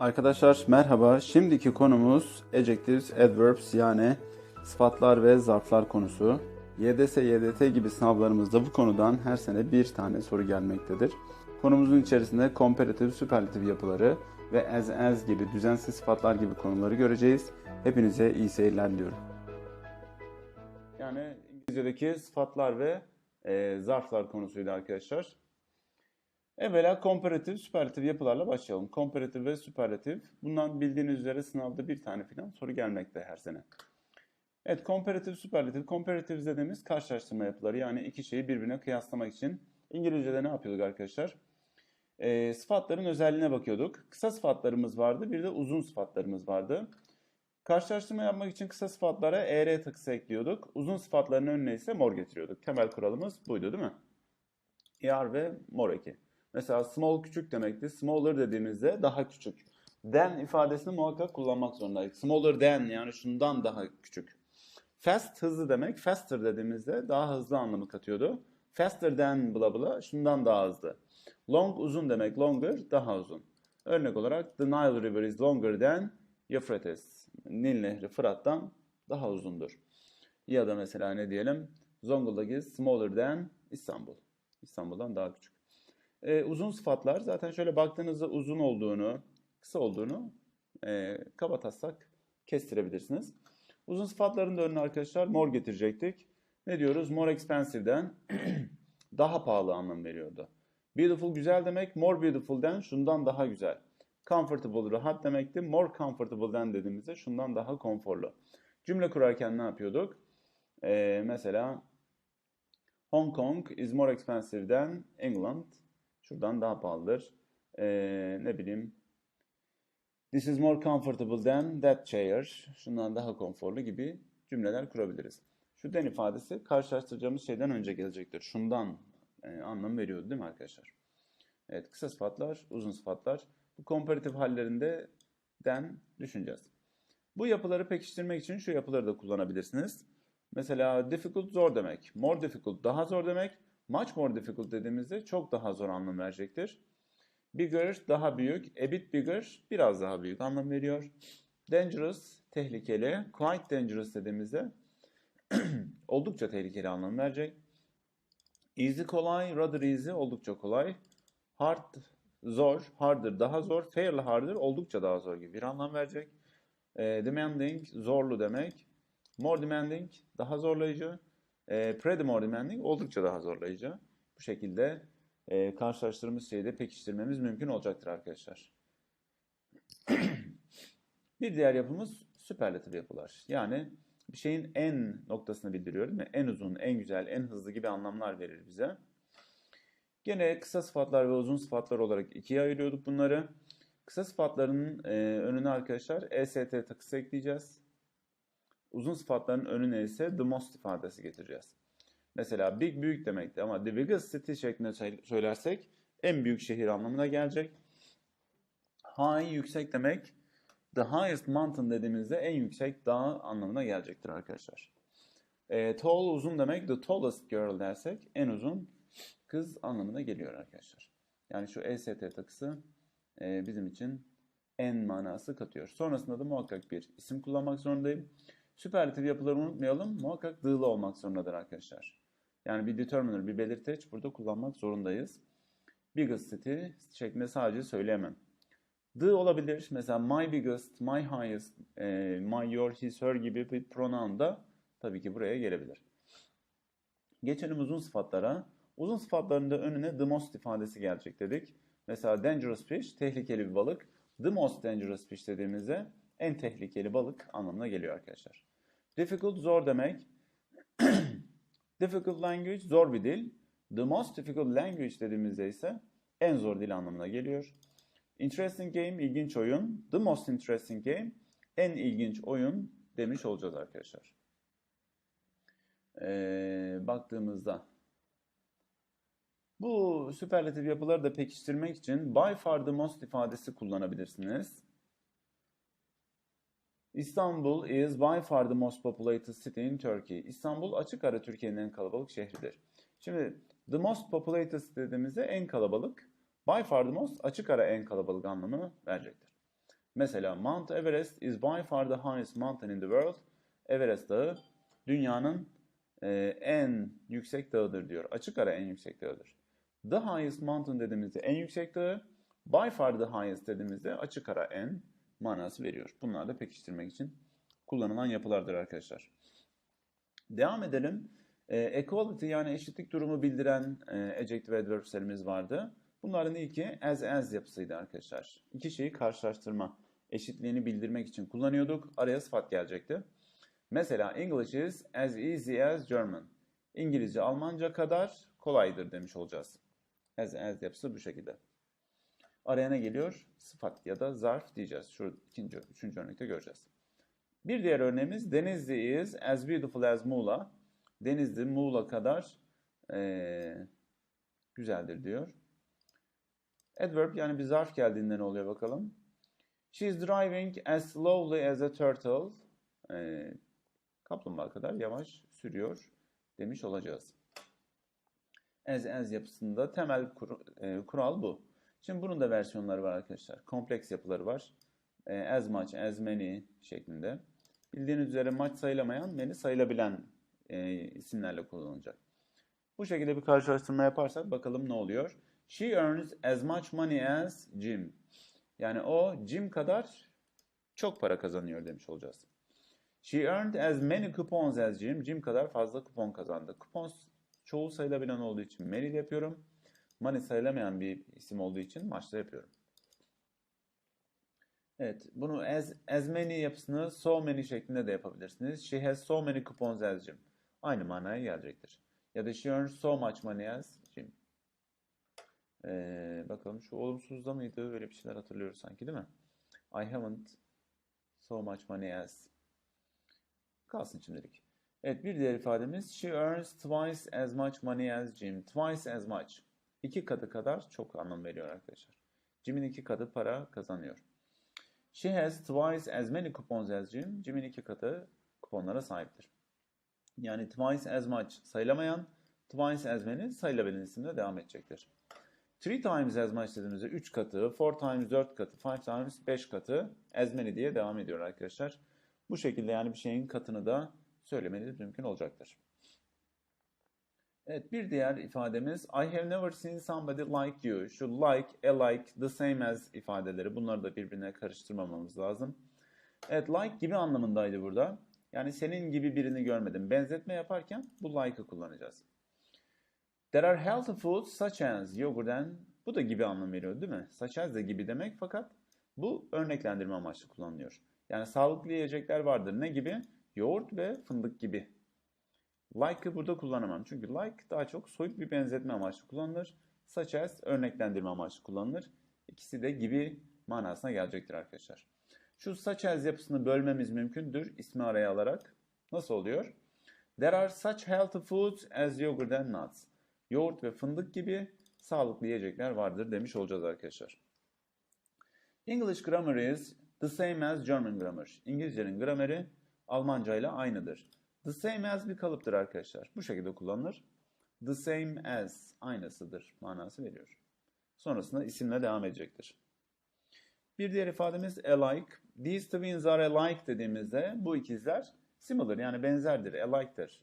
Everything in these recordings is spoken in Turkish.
Arkadaşlar merhaba. Şimdiki konumuz adjectives, adverbs yani sıfatlar ve zarflar konusu. YDS, YDT gibi sınavlarımızda bu konudan her sene bir tane soru gelmektedir. Konumuzun içerisinde komparatif, süperlatif yapıları ve as as gibi düzensiz sıfatlar gibi konuları göreceğiz. Hepinize iyi seyirler diliyorum. Yani İngilizce'deki sıfatlar ve e, zarflar konusuydu arkadaşlar. Evvela komparatif, süperlatif yapılarla başlayalım. Komparatif ve süperlatif. Bundan bildiğiniz üzere sınavda bir tane falan soru gelmekte her sene. Evet, komparatif, süperlatif. Komparatif dediğimiz karşılaştırma yapıları. Yani iki şeyi birbirine kıyaslamak için. İngilizce'de ne yapıyorduk arkadaşlar? E, sıfatların özelliğine bakıyorduk. Kısa sıfatlarımız vardı, bir de uzun sıfatlarımız vardı. Karşılaştırma yapmak için kısa sıfatlara er takısı ekliyorduk. Uzun sıfatların önüne ise mor getiriyorduk. Temel kuralımız buydu değil mi? er ve mor eki. Mesela small küçük demekti. Smaller dediğimizde daha küçük. Than ifadesini muhakkak kullanmak zorundayız. Smaller than yani şundan daha küçük. Fast hızlı demek. Faster dediğimizde daha hızlı anlamı katıyordu. Faster than bla bla şundan daha hızlı. Long uzun demek. Longer daha uzun. Örnek olarak The Nile River is longer than Euphrates. Nil Nehri Fırat'tan daha uzundur. Ya da mesela ne diyelim? Zonguldak is smaller than İstanbul. İstanbul'dan daha küçük. Ee, uzun sıfatlar zaten şöyle baktığınızda uzun olduğunu, kısa olduğunu e, kaba taslak kestirebilirsiniz. Uzun sıfatların da önüne arkadaşlar more getirecektik. Ne diyoruz? More expensive'den daha pahalı anlam veriyordu. Beautiful güzel demek, more beautiful'den şundan daha güzel. Comfortable rahat demekti. More comfortable'den dediğimizde şundan daha konforlu. Cümle kurarken ne yapıyorduk? Ee, mesela Hong Kong is more expensive than England. Şuradan daha pahalıdır. Ee, ne bileyim. This is more comfortable than that chair. Şundan daha konforlu gibi cümleler kurabiliriz. Şu den ifadesi karşılaştıracağımız şeyden önce gelecektir. Şundan e, anlam veriyordu değil mi arkadaşlar? Evet kısa sıfatlar, uzun sıfatlar. Bu komparatif hallerinde den düşüneceğiz. Bu yapıları pekiştirmek için şu yapıları da kullanabilirsiniz. Mesela difficult zor demek. More difficult daha zor demek. Much more difficult dediğimizde çok daha zor anlam verecektir. Bigger daha büyük. A bit bigger biraz daha büyük anlam veriyor. Dangerous tehlikeli. Quite dangerous dediğimizde oldukça tehlikeli anlam verecek. Easy kolay, rather easy oldukça kolay. Hard zor, harder daha zor. Fairly harder oldukça daha zor gibi bir anlam verecek. E, demanding zorlu demek. More demanding daha zorlayıcı. E, pretty more demanding oldukça daha zorlayıcı. Bu şekilde e, karşılaştırdığımız şeyi pekiştirmemiz mümkün olacaktır arkadaşlar. bir diğer yapımız süperlatif yapılar. Yani bir şeyin en noktasını bildiriyor değil? En uzun, en güzel, en hızlı gibi anlamlar verir bize. Gene kısa sıfatlar ve uzun sıfatlar olarak ikiye ayırıyorduk bunları. Kısa sıfatların e, önüne arkadaşlar EST takısı ekleyeceğiz. Uzun sıfatların önüne ise the most ifadesi getireceğiz. Mesela big büyük demekti ama the biggest city şeklinde söylersek en büyük şehir anlamına gelecek. High yüksek demek. The highest mountain dediğimizde en yüksek dağ anlamına gelecektir arkadaşlar. E, tall uzun demek. The tallest girl dersek en uzun kız anlamına geliyor arkadaşlar. Yani şu EST takısı e, bizim için en manası katıyor. Sonrasında da muhakkak bir isim kullanmak zorundayım. Süperlatif yapıları unutmayalım. Muhakkak dığlı olmak zorundadır arkadaşlar. Yani bir determiner, bir belirteç burada kullanmak zorundayız. Biggest city şeklinde sadece söyleyemem. The olabilir. Mesela my biggest, my highest, e, my, your, his, her gibi bir pronoun da tabii ki buraya gelebilir. Geçelim uzun sıfatlara. Uzun sıfatlarında önüne the most ifadesi gelecek dedik. Mesela dangerous fish, tehlikeli bir balık. The most dangerous fish dediğimizde en tehlikeli balık anlamına geliyor arkadaşlar. Difficult zor demek. difficult language zor bir dil. The most difficult language dediğimizde ise en zor dil anlamına geliyor. Interesting game ilginç oyun. The most interesting game en ilginç oyun demiş olacağız arkadaşlar. Ee, baktığımızda bu süperlatif yapıları da pekiştirmek için by far the most ifadesi kullanabilirsiniz. İstanbul is by far the most populated city in Turkey. İstanbul açık ara Türkiye'nin en kalabalık şehridir. Şimdi the most populated dediğimizde en kalabalık. By far the most açık ara en kalabalık anlamını verecektir. Mesela Mount Everest is by far the highest mountain in the world. Everest Dağı dünyanın e, en yüksek dağıdır diyor. Açık ara en yüksek dağıdır. The highest mountain dediğimizde en yüksek dağı, by far the highest dediğimizde açık ara en manası veriyor. Bunlar da pekiştirmek için kullanılan yapılardır arkadaşlar. Devam edelim. E, equality yani eşitlik durumu bildiren e, adjective adverbs'lerimiz vardı. Bunların ilki as as yapısıydı arkadaşlar. İki şeyi karşılaştırma, eşitliğini bildirmek için kullanıyorduk. Araya sıfat gelecekti. Mesela English is as easy as German. İngilizce Almanca kadar kolaydır demiş olacağız. As as yapısı bu şekilde. Araya ne geliyor? Sıfat ya da zarf diyeceğiz. Şu ikinci, üçüncü örnekte göreceğiz. Bir diğer örneğimiz Denizli is as beautiful as Muğla. Denizli Muğla kadar eee, güzeldir diyor. Adverb yani bir zarf geldiğinde ne oluyor bakalım. She is driving as slowly as a turtle. Eee, kaplumbağa kadar yavaş sürüyor demiş olacağız. As as yapısında temel kur- e, kural bu. Şimdi bunun da versiyonları var arkadaşlar. Kompleks yapıları var. E, as much, as many şeklinde. Bildiğiniz üzere much sayılamayan, many sayılabilen e, isimlerle kullanılacak. Bu şekilde bir karşılaştırma yaparsak bakalım ne oluyor. She earns as much money as Jim. Yani o Jim kadar çok para kazanıyor demiş olacağız. She earned as many coupons as Jim. Jim kadar fazla kupon kazandı. Kupon çoğul sayılabilen olduğu için many yapıyorum. Money sayılamayan bir isim olduğu için maçta yapıyorum. Evet, bunu as, as many yapısını so many şeklinde de yapabilirsiniz. She has so many coupons as Jim. Aynı manaya gelecektir. Ya da she earns so much money as Jim. Ee, bakalım şu olumsuzda mıydı? Böyle bir şeyler hatırlıyoruz sanki değil mi? I haven't so much money as. Kalsın şimdilik. Evet bir diğer ifademiz she earns twice as much money as Jim. Twice as much. İki katı kadar çok anlam veriyor arkadaşlar. Jim'in iki katı para kazanıyor. She has twice as many coupons as Jim. Jim'in iki katı kuponlara sahiptir. Yani twice as much sayılamayan, twice as many sayılabilen isimle devam edecektir. Three times as much dediğimizde 3 katı, four times 4 katı, five times 5 katı as many diye devam ediyor arkadaşlar. Bu şekilde yani bir şeyin katını da söylemeniz mümkün olacaktır. Evet bir diğer ifademiz I have never seen somebody like you. Şu like, a like, the same as ifadeleri bunları da birbirine karıştırmamamız lazım. Evet like gibi anlamındaydı burada. Yani senin gibi birini görmedim. Benzetme yaparken bu like'ı kullanacağız. There are healthy foods such as yogurt and bu da gibi anlam veriyor değil mi? Such as de gibi demek fakat bu örneklendirme amaçlı kullanılıyor. Yani sağlıklı yiyecekler vardır. Ne gibi? Yoğurt ve fındık gibi. Like'ı burada kullanamam. Çünkü like daha çok soyut bir benzetme amaçlı kullanılır. As örneklendirme amaçlı kullanılır. İkisi de gibi manasına gelecektir arkadaşlar. Şu such as yapısını bölmemiz mümkündür ismi araya alarak. Nasıl oluyor? There are such healthy foods as yogurt and nuts. Yoğurt ve fındık gibi sağlıklı yiyecekler vardır demiş olacağız arkadaşlar. English grammar is the same as German grammar. İngilizcenin grameri Almanca ile aynıdır. The same as bir kalıptır arkadaşlar. Bu şekilde kullanılır. The same as aynısıdır manası veriyor. Sonrasında isimle devam edecektir. Bir diğer ifademiz alike. These twins are alike dediğimizde bu ikizler similar yani benzerdir, alike'dır.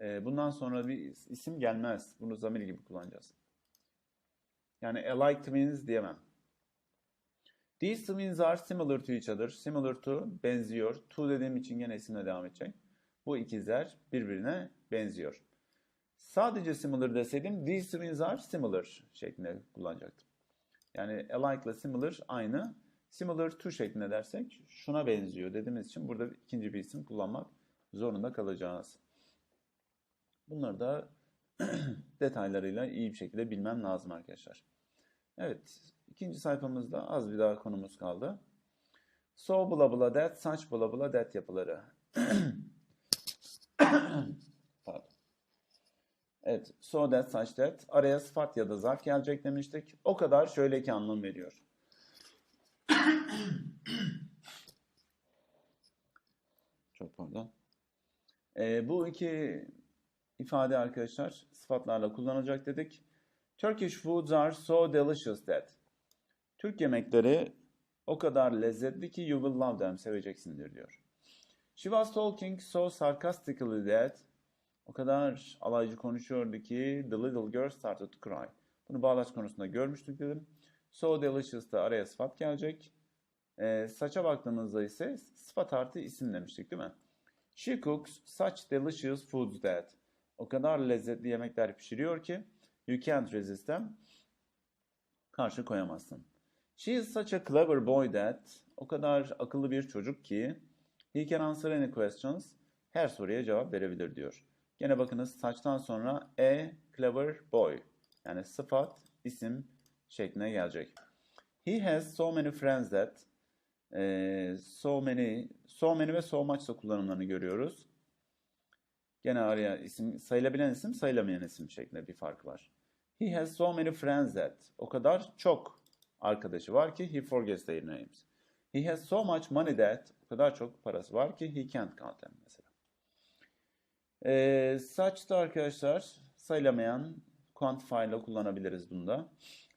Ee, bundan sonra bir isim gelmez. Bunu zamir gibi kullanacağız. Yani alike twins diyemem. These twins are similar to each other. Similar to benziyor. To dediğim için gene isimle devam edecek. Bu ikizler birbirine benziyor. Sadece similar deseydim these twins are similar şeklinde kullanacaktım. Yani alike ile similar aynı. Similar to şeklinde dersek şuna benziyor dediğimiz için burada ikinci bir isim kullanmak zorunda kalacağız. Bunları da detaylarıyla iyi bir şekilde bilmem lazım arkadaşlar. Evet, ikinci sayfamızda az bir daha konumuz kaldı. So bla bla that, such bla bla that yapıları. Pardon. Evet, so that, such that. Araya sıfat ya da zarf gelecek demiştik. O kadar şöyle ki anlam veriyor. Çok pardon. Ee, bu iki ifade arkadaşlar sıfatlarla kullanılacak dedik. Turkish foods are so delicious that. Türk yemekleri O kadar lezzetli ki you will love them. Seveceksindir diyor. She was talking so sarcastically that o kadar alaycı konuşuyordu ki the little girl started to cry. Bunu bağlaç konusunda görmüştük dedim. So delicious da araya sıfat gelecek. Ee, saça baktığımızda ise sıfat artı isim demiştik değil mi? She cooks such delicious foods that. O kadar lezzetli yemekler pişiriyor ki you can't resist them. Karşı koyamazsın. She is such a clever boy that. O kadar akıllı bir çocuk ki he can answer any questions. Her soruya cevap verebilir diyor. Gene bakınız saçtan sonra a clever boy. Yani sıfat, isim şekline gelecek. He has so many friends that e, so many so many ve so much da kullanımlarını görüyoruz. Gene araya isim sayılabilen isim sayılamayan isim şeklinde bir fark var. He has so many friends that o kadar çok arkadaşı var ki he forgets their names. He has so much money that kadar çok parası var ki he can't count them mesela. Ee, saçta arkadaşlar sayılamayan quantify ile kullanabiliriz bunda.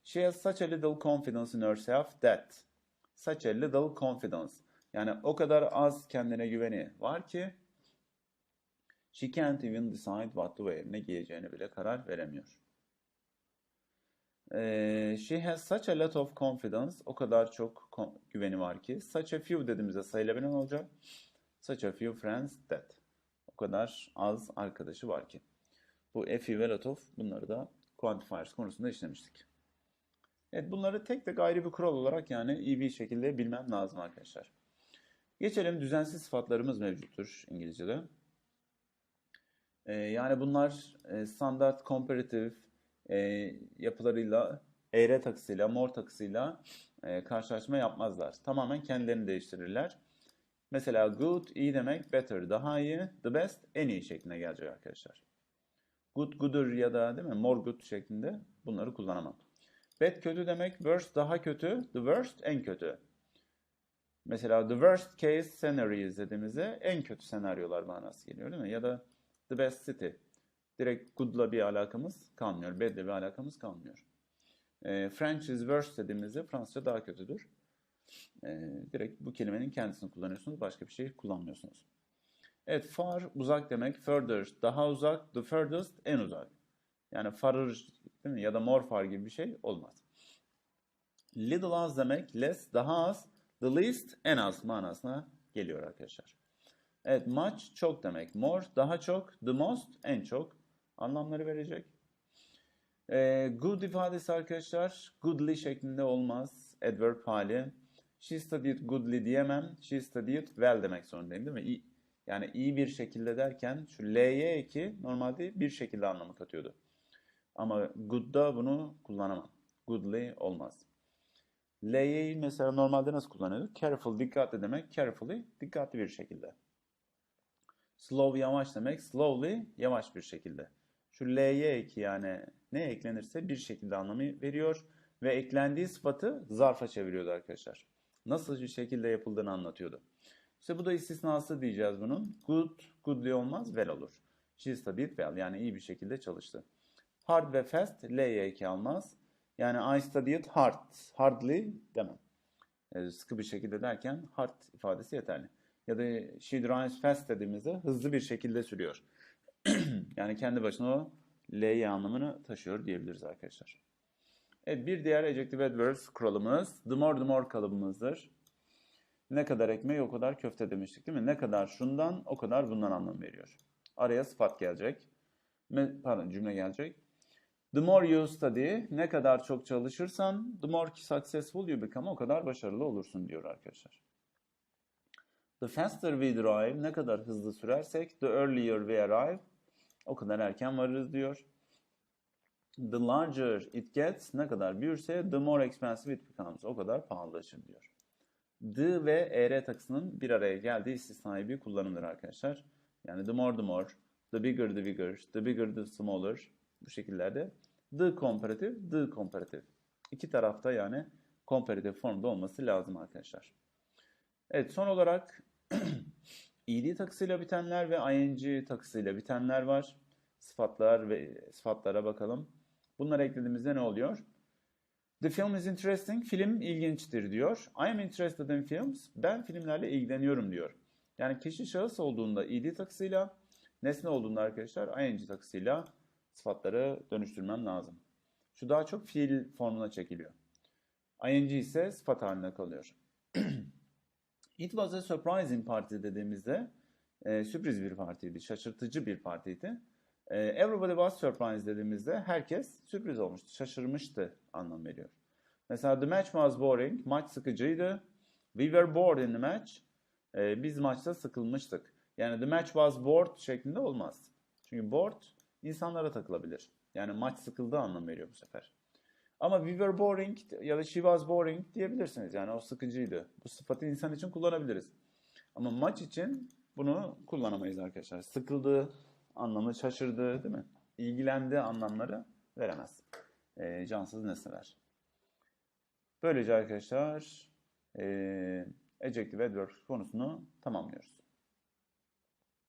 She has such a little confidence in herself that. Such a little confidence. Yani o kadar az kendine güveni var ki she can't even decide what to wear. Ne giyeceğini bile karar veremiyor. Ee, she has such a lot of confidence. O kadar çok güveni var ki. Such a few dediğimizde sayılabilen olacak. Such a few friends that. O kadar az arkadaşı var ki. Bu a few ve lot of bunları da quantifiers konusunda işlemiştik. Evet bunları tek tek ayrı bir kural olarak yani iyi bir şekilde bilmem lazım arkadaşlar. Geçelim düzensiz sıfatlarımız mevcuttur İngilizce'de. Ee, yani bunlar e, standart comparative e, yapılarıyla, ere takısıyla, mor takısıyla e, karşılaşma yapmazlar. Tamamen kendilerini değiştirirler. Mesela good, iyi demek, better, daha iyi, the best, en iyi şeklinde gelecek arkadaşlar. Good, gooder ya da değil mi, more good şeklinde bunları kullanamam. Bad kötü demek, worst daha kötü, the worst en kötü. Mesela the worst case scenario dediğimizde en kötü senaryolar manası geliyor değil mi? Ya da the best city. Direkt good'la bir alakamız kalmıyor. Bad'le bir alakamız kalmıyor. E, French is worse dediğimizde Fransızca daha kötüdür. E, direkt bu kelimenin kendisini kullanıyorsunuz. Başka bir şey kullanmıyorsunuz. Evet far uzak demek. Further daha uzak. The furthest en uzak. Yani farır değil mi? ya da more far gibi bir şey olmaz. Little az demek. Less daha az. The least en az manasına geliyor arkadaşlar. Evet much çok demek. More daha çok. The most en çok anlamları verecek. Ee, good ifadesi arkadaşlar goodly şeklinde olmaz. Adverb hali. She studied goodly diyemem. She studied well demek zorundayım değil mi? İyi, yani iyi bir şekilde derken şu L'ye eki normalde bir şekilde anlamı katıyordu. Ama good'da bunu kullanamam. Goodly olmaz. L'ye'yi mesela normalde nasıl kullanıyorduk? Careful, dikkatli demek. Carefully, dikkatli bir şekilde. Slow, yavaş demek. Slowly, yavaş bir şekilde. Şu L'ye eki yani ne eklenirse bir şekilde anlamı veriyor. Ve eklendiği sıfatı zarfa çeviriyordu arkadaşlar. Nasıl bir şekilde yapıldığını anlatıyordu. İşte bu da istisnası diyeceğiz bunun. Good, goodly olmaz, well olur. She studied well yani iyi bir şekilde çalıştı. Hard ve fast L'ye eki almaz. Yani I studied hard, hardly demem. E, sıkı bir şekilde derken hard ifadesi yeterli. Ya da she drives fast dediğimizde hızlı bir şekilde sürüyor. yani kendi başına o L'ye anlamını taşıyor diyebiliriz arkadaşlar. Evet bir diğer adjective adverbs kuralımız the more the more kalıbımızdır. Ne kadar ekmeği o kadar köfte demiştik değil mi? Ne kadar şundan o kadar bundan anlam veriyor. Araya sıfat gelecek. Pardon cümle gelecek. The more you study, ne kadar çok çalışırsan, the more successful you become, o kadar başarılı olursun diyor arkadaşlar. The faster we drive, ne kadar hızlı sürersek, the earlier we arrive, o kadar erken varırız diyor. The larger it gets, ne kadar büyürse, the more expensive it becomes, o kadar pahalılaşır diyor. The ve er takısının bir araya geldiği istisnai bir kullanımdır arkadaşlar. Yani the more the more, the bigger the bigger, the bigger the smaller, bu şekillerde the comparative, the comparative. İki tarafta yani comparative formda olması lazım arkadaşlar. Evet son olarak ed takısıyla bitenler ve ing takısıyla bitenler var. Sıfatlar ve sıfatlara bakalım. Bunları eklediğimizde ne oluyor? The film is interesting. Film ilginçtir diyor. I am interested in films. Ben filmlerle ilgileniyorum diyor. Yani kişi şahıs olduğunda id takısıyla, nesne olduğunda arkadaşlar ing takısıyla sıfatları dönüştürmem lazım. Şu daha çok fiil formuna çekiliyor. ing ise sıfat haline kalıyor. It was a surprising party dediğimizde e, sürpriz bir partiydi, şaşırtıcı bir partiydi. E, everybody was surprised dediğimizde herkes sürpriz olmuştu, şaşırmıştı anlam veriyor. Mesela the match was boring, maç sıkıcıydı. We were bored in the match. E, biz maçta sıkılmıştık. Yani the match was bored şeklinde olmaz. Çünkü bored insanlara takılabilir. Yani maç sıkıldığı anlam veriyor bu sefer. Ama we were boring ya da she was boring diyebilirsiniz. Yani o sıkıcıydı. Bu sıfatı insan için kullanabiliriz. Ama maç için bunu kullanamayız arkadaşlar. Sıkıldığı anlamı, şaşırdığı değil mi? İlgilendiği anlamları veremez. E, cansız nesneler. Böylece arkadaşlar e, adjective adverb konusunu tamamlıyoruz.